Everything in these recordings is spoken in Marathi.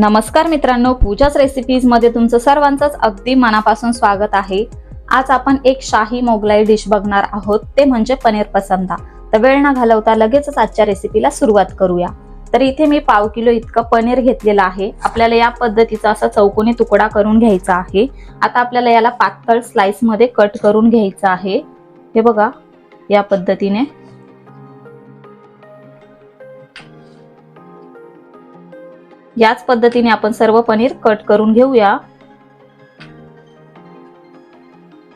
नमस्कार मित्रांनो पूजाच रेसिपीजमध्ये तुमचं सर्वांचंच अगदी मनापासून स्वागत आहे. आज आपण एक शाही मोगलाई डिश बघणार आहोत ते म्हणजे पनीर पसंदा. तर वेळ न घालवता लगेचच आजच्या रेसिपीला सुरुवात करूया. तर इथे मी पाव किलो इतकं पनीर घेतलेलं आहे. आपल्याला या पद्धतीचा असा चौकोनी तुकडा करून घ्यायचा आहे. आता आपल्याला याला पातळ स्लाइसमध्ये कट करून घ्यायचं आहे. हे बघा या पद्धतीने. याच पद्धतीने आपण सर्व पनीर कट करून घेऊया.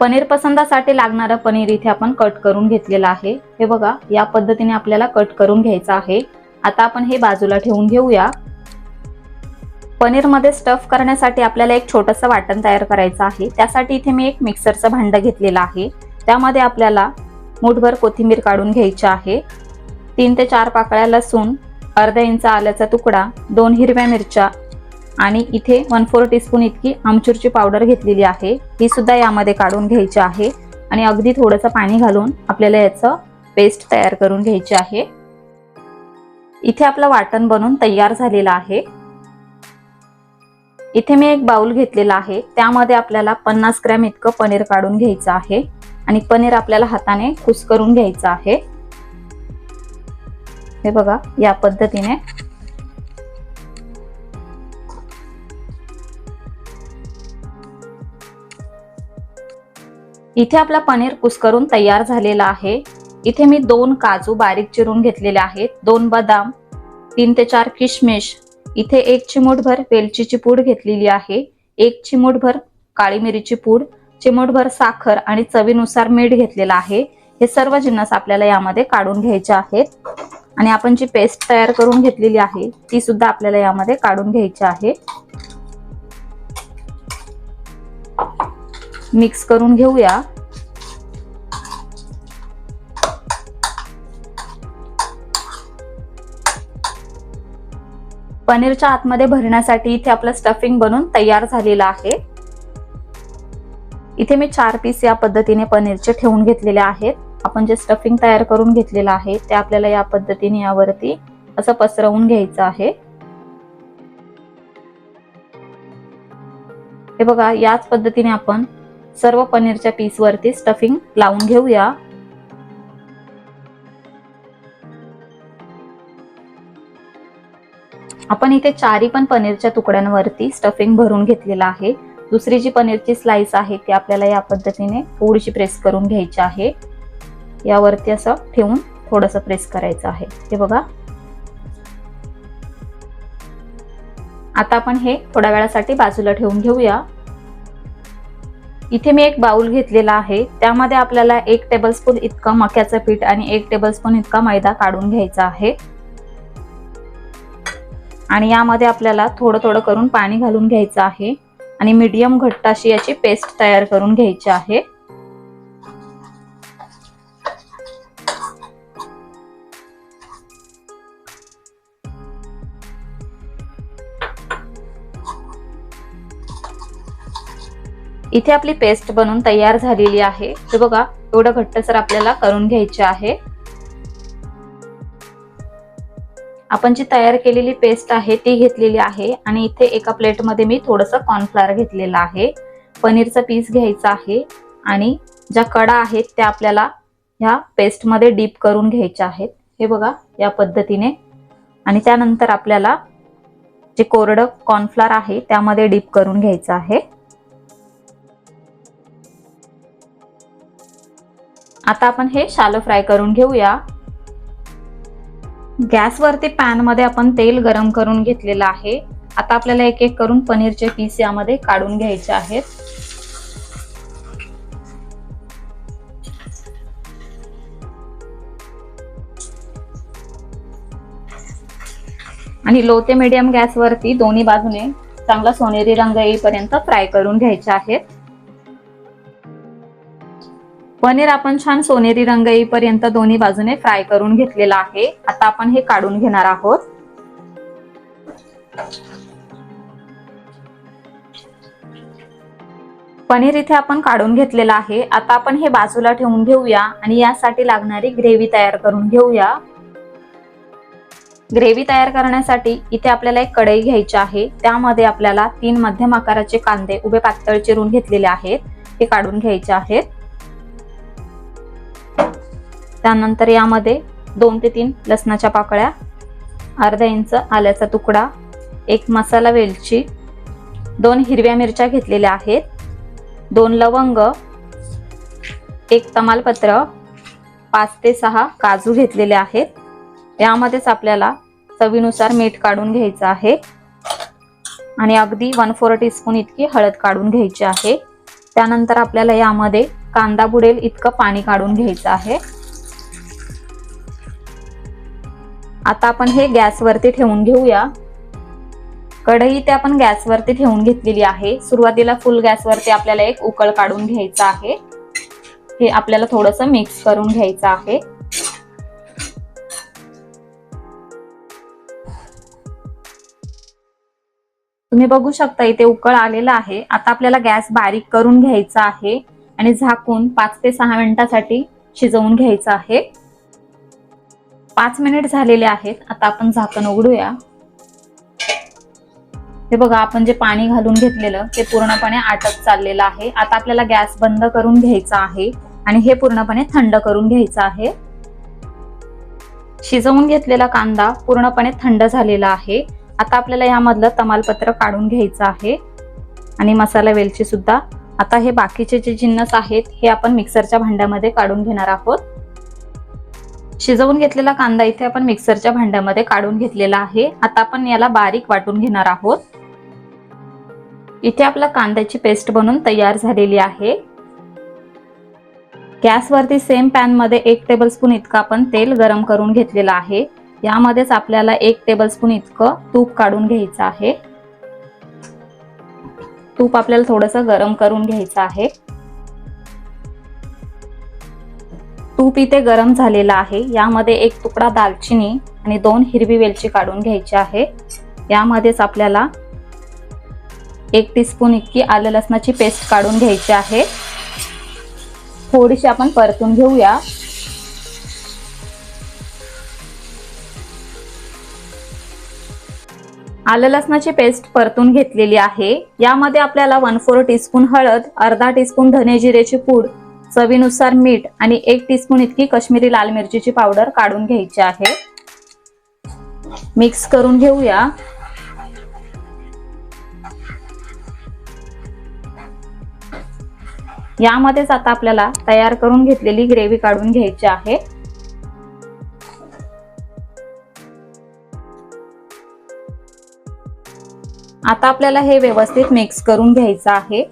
पनीर पसंदासाठी लागणारं पनीर इथे आपण कट करून घेतलेलं आहे. हे बघा या पद्धतीने आपल्याला कट करून घ्यायचं आहे. आता आपण हे बाजूला ठेवून घेऊया. पनीरमध्ये स्टफ करण्यासाठी आपल्याला एक छोटंसं वाटण तयार करायचं आहे. त्यासाठी इथे मी एक मिक्सरचं भांडं घेतलेलं आहे. त्यामध्ये आपल्याला मुठभर कोथिंबीर काढून घ्यायची आहे. तीन ते चार पाकळ्या लसूण अर्धा इंच आल्याचा तुकडा दोन हिरव्या मिरच्या आणि इथे वन फोर टीस्पून इतकी आमचूरची पावडर घेतलेली आहे. ही सुद्धा यामध्ये काढून घ्यायची आहे आणि अगदी थोडंसं पाणी घालून आपल्याला याचं पेस्ट तयार करून घ्यायची आहे. इथे आपलं वाटण बनून तयार झालेलं आहे. इथे मी एक बाउल घेतलेला आहे. त्यामध्ये आपल्याला पन्नास ग्रॅम इतकं पनीर काढून घ्यायचं आहे आणि पनीर आपल्याला हाताने कुस्करून घ्यायचं आहे. हे बघा या पद्धतीने. इथे आपला पनीर कुस्करून तयार झालेला आहे. इथे मी दोन काजू बारीक चिरून घेतलेले आहेत. दोन बदाम तीन ते चार किशमिश. इथे एक चिमूटभर वेलचीची पूड घेतलेली आहे. एक चिमूटभर काळी मिरीची पूड चिमूटभर साखर आणि चवीनुसार मीठ घेतलेलं आहे. हे सर्व जिन्नस आपल्याला यामध्ये काढून घ्यायचे आहेत. आणि आपण जी पेस्ट तयार करून घेतलेली आहे ती सुद्धा आपल्याला यामध्ये काढून घ्यायची आहे. मिक्स करून घेऊया. पनीरच्या आतमध्ये भरण्यासाठी इथे आपलं स्टफिंग बनून तयार झालेलं आहे. इथे मी चार पीस या पद्धतीने पनीरचे ठेवून घेतलेले आहेत. आपण जे स्टफिंग तयार करून घेतलेलं आहे ते आपल्याला या पद्धतीने यावरती असं पसरवून घ्यायचं आहे. हे बघा याच पद्धतीने आपण सर्व पनीरच्या पीस वरती स्टफिंग लावून घेऊया. आपण इथे चारी पण पनीरच्या तुकड्यांवरती स्टफिंग भरून घेतलेलं आहे. दुसरी जी पनीरची स्लाइस आहे ती आपल्याला या पद्धतीने थोडीशी प्रेस करून घ्यायची आहे. यावरती असं ठेवून थोडस प्रेस करायचं आहे. हे बघा. आता आपण हे थोड्या वेळासाठी बाजूला ठेवून घेऊया. इथे मी एक बाउल घेतलेला आहे. त्यामध्ये आपल्याला एक टेबलस्पून इतकं मक्याचं पीठ आणि एक टेबलस्पून इतका मैदा काढून घ्यायचा आहे. आणि यामध्ये आपल्याला थोडं थोडं करून पाणी घालून घ्यायचं आहे. आणि मीडियम घट्ट अशी याची पेस्ट तयार करून घ्यायची आहे. इथे आपली पेस्ट बनून तयार झालेली आहे. हे बघा एवढं घट्टसर आपल्याला करून घ्यायचे आहे. आपण जी तयार केलेली पेस्ट आहे ती घेतलेली आहे आणि इथे एका प्लेटमध्ये मी थोडंसं कॉर्नफ्लॉवर घेतलेलं आहे. पनीरचा पीस घ्यायचा आहे आणि ज्या कडा आहेत त्या आपल्याला ह्या पेस्टमध्ये डीप करून घ्यायच्या आहेत. हे बघा या पद्धतीने. आणि त्यानंतर आपल्याला जे कोरडं कॉर्नफ्लॉवर आहे त्यामध्ये डीप करून घ्यायचं आहे. आता आपण हे शालो फ्राय करून घेऊया. गॅसवरती पॅनमध्ये आपण तेल गरम करून घेतलेलं आहे. आता आपल्याला एक एक करून पनीरचे पीस यामध्ये काढून घ्यायचे आहेत. आणि लो ते मीडियम गॅसवरती दोन्ही बाजूने चांगला सोनेरी रंग येईपर्यंत फ्राय करून घ्यायचे आहेत. पनीर आपण छान सोनेरी रंग येईपर्यंत दोन्ही बाजूने फ्राय करून घेतलेला आहे. आता आपण हे काढून घेणार आहोत. पनीर इथे आपण काढून घेतलेलं आहे. आता आपण हे बाजूला ठेवून घेऊया आणि यासाठी लागणारी ग्रेव्ही तयार करून घेऊया. ग्रेव्ही तयार करण्यासाठी इथे आपल्याला एक कढई घ्यायची आहे. त्यामध्ये आपल्याला तीन मध्यम आकाराचे कांदे उभे पातळ चिरून घेतलेले आहेत. हे काढून घ्यायचे आहेत. त्यानंतर यामध्ये दोन ते तीन लसणाच्या पाकळ्या अर्धा इंच आल्याचा तुकडा एक मसाला वेलची दोन हिरव्या मिरच्या घेतलेल्या आहेत दोन लवंग एक तमालपत्र पाच ते सहा काजू घेतलेले आहेत. यामध्येच आपल्याला चवीनुसार मीठ काढून घ्यायचं आहे आणि अगदी वन फोर टीस्पून इतकी हळद काढून घ्यायची आहे. त्यानंतर आपल्याला यामध्ये कांदा बुडेल इतकं पाणी काढून घ्यायचं आहे. आता आपण हे गॅसवरती ठेवून घेऊया. कढई ते आपण गॅसवरती ठेवून घेतलेली आहे. सुरुवातीला फुल गॅसवरती आपल्याला एक उकळ काढून घ्यायचं आहे. हे आपल्याला थोडस मिक्स करून घ्यायचं आहे. तुम्ही बघू शकता इथे उकळ आलेला आहे. आता आपल्याला गॅस बारीक करून घ्यायचा आहे आणि झाकून पाच ते सहा मिनिटासाठी शिजवून घ्यायचं आहे. पाच मिनिट झालेले आहेत. आता आपण झाकण उघडूया. हे बघा आपण जे पाणी घालून घेतलेलं ते पूर्णपणे आटत चाललेलं आहे. आता आपल्याला गॅस बंद करून घ्यायचा आहे आणि हे पूर्णपणे थंड करून घ्यायचं आहे. शिजवून घेतलेला कांदा पूर्णपणे थंड झालेला आहे. आता आपल्याला यामधलं तमालपत्र काढून घ्यायचं आहे. आणि मसाला वेलची सुद्धा आता हे बाकीचे जे जिन्नस आहेत हे आपण मिक्सरच्या भांड्यामध्ये काढून घेणार आहोत. शिजवून घेतलेला कांदा इथे आपण मिक्सरच्या भांड्यामध्ये काढून घेतलेला आहे. आता आपण याला बारीक वाटून घेणार आहोत. इथे आपला कांद्याची पेस्ट बनून तयार झालेली आहे. गॅसवरती सेम पॅनमध्ये एक एक टेबलस्पून इतकं आपण तेल गरम करून घेतलेलं आहे. यामध्येच आपल्याला एक टेबलस्पून इतकं तूप काढून घ्यायचं आहे. तूप आपल्याला थोडंसं गरम करून घ्यायचं आहे. तूप इथे गरम झालेलं आहे. यामध्ये एक तुकडा दालचिनी आणि दोन हिरवी वेलची काढून घ्यायची आहे. यामध्येच आपल्याला एक टीस्पून इतकी आलं लसणाची पेस्ट काढून घ्यायची आहे. थोडीशी आपण परतून घेऊया. आलं लसणाची पेस्ट परतून घेतलेली आहे. यामध्ये आपल्याला वन फोर टीस्पून हळद अर्धा टीस्पून धने जिरेची पूड चवीनुसार मीठ आणि एक टीस्पून इतकी कश्मीरी लाल मिरचीची पावडर काढून घ्यायची आहे. मिक्स करून घेऊया. यामध्येच आता आपल्याला तयार करून घेतलेली ग्रेव्ही काढून घ्यायची आहे. आता आपल्याला हे व्यवस्थित मिक्स करून घ्यायचं आहे.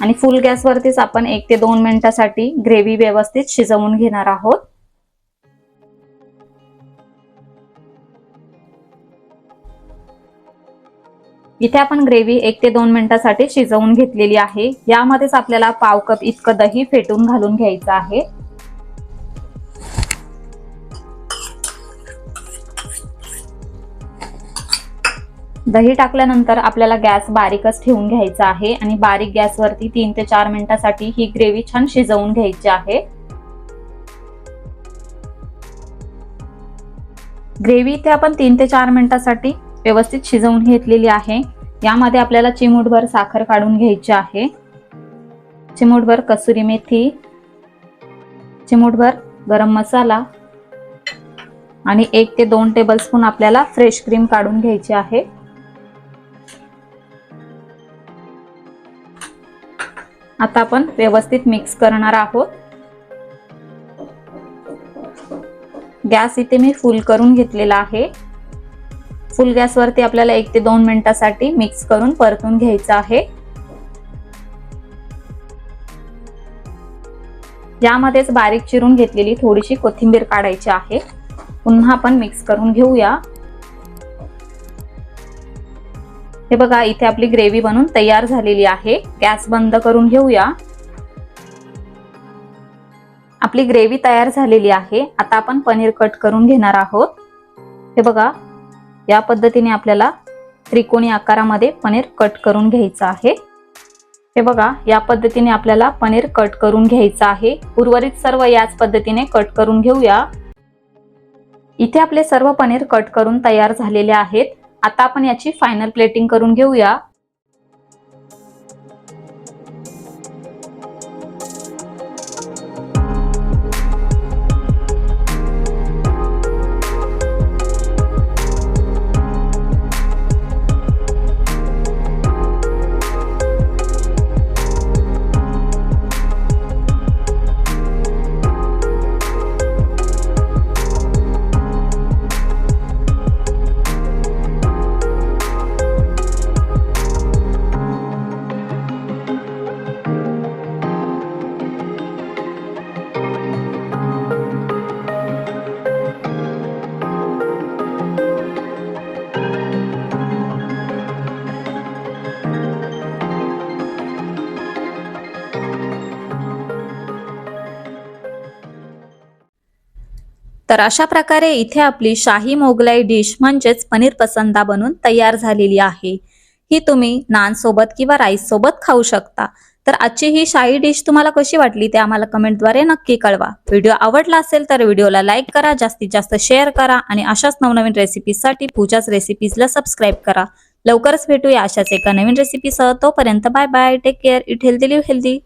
आणि फुल गॅसवरतीच आपण एक ते दोन मिनिटासाठी ग्रेव्ही व्यवस्थित शिजवून घेणार आहोत. इथे आपण ग्रेव्ही एक ते दोन मिनिटासाठी शिजवून घेतलेली आहे. यामध्येच आपल्याला पाव कप इतकं दही फेटून घालून घ्यायचं आहे. दही टाकल्यानंतर आपल्याला गॅस बारीकच ठेवून घ्यायचा आहे आणि बारीक गॅसवरती तीन ते चार मिनिटासाठी ही ग्रेव्ही छान शिजवून घ्यायची आहे. ग्रेव्ही इथे आपण तीन ते चार मिनिटासाठी व्यवस्थित शिजवून घेतलेली आहे. यामध्ये आपल्याला चिमूटभर साखर काढून घ्यायची आहे. चिमूटभर कसुरी मेथी चिमूटभर गरम मसाला आणि एक ते दोन टेबलस्पून आपल्याला फ्रेश क्रीम काढून घ्यायची आहे. आता आपण व्यवस्थित मिक्स करणार आहोत. गॅस इथे मी फुल करून घेतलेला आहे. फुल गॅसवरती आपल्याला एक ते दोन मिनिटासाठी मिक्स करून परतून घ्यायचं आहे. यामध्येच बारीक चिरून घेतलेली थोडीशी कोथिंबीर काढायची आहे. पुन्हा आपण मिक्स करून घेऊया. हे बघा इथे आपली ग्रेव्ही बनून तयार झालेली आहे. गॅस बंद करून घेऊया. आपली ग्रेव्ही तयार झालेली आहे. आता आपण पनीर कट करून घेणार आहोत. हे बघा या पद्धतीने आपल्याला त्रिकोणी आकारामध्ये पनीर कट करून घ्यायचं आहे. हे बघा या पद्धतीने आपल्याला पनीर कट करून घ्यायचं आहे. उर्वरित सर्व याच पद्धतीने कट करून घेऊया. इथे आपले सर्व पनीर कट करून तयार झालेले आहेत. आता आपण याची फायनल प्लेटिंग करून घेऊया. तर अशा प्रकारे इथे आपली शाही मोगलाई डिश म्हणजेच पनीर पसंदा बनून तयार झालेली आहे. ही तुम्ही नान सोबत किंवा राईस सोबत खाऊ शकता. तर आजची ही शाही डिश तुम्हाला कशी वाटली ते आम्हाला कमेंटद्वारे नक्की कळवा. व्हिडिओ आवडला असेल तर व्हिडिओला लाईक करा जास्तीत जास्त शेअर करा आणि अशाच नवनवीन रेसिपीजसाठी पूजाच रेसिपीजला सबस्क्राईब करा. लवकरच भेटूया अशाच एका नवीन रेसिपीसह तोपर्यंत bye bye take care eat healthy live healthy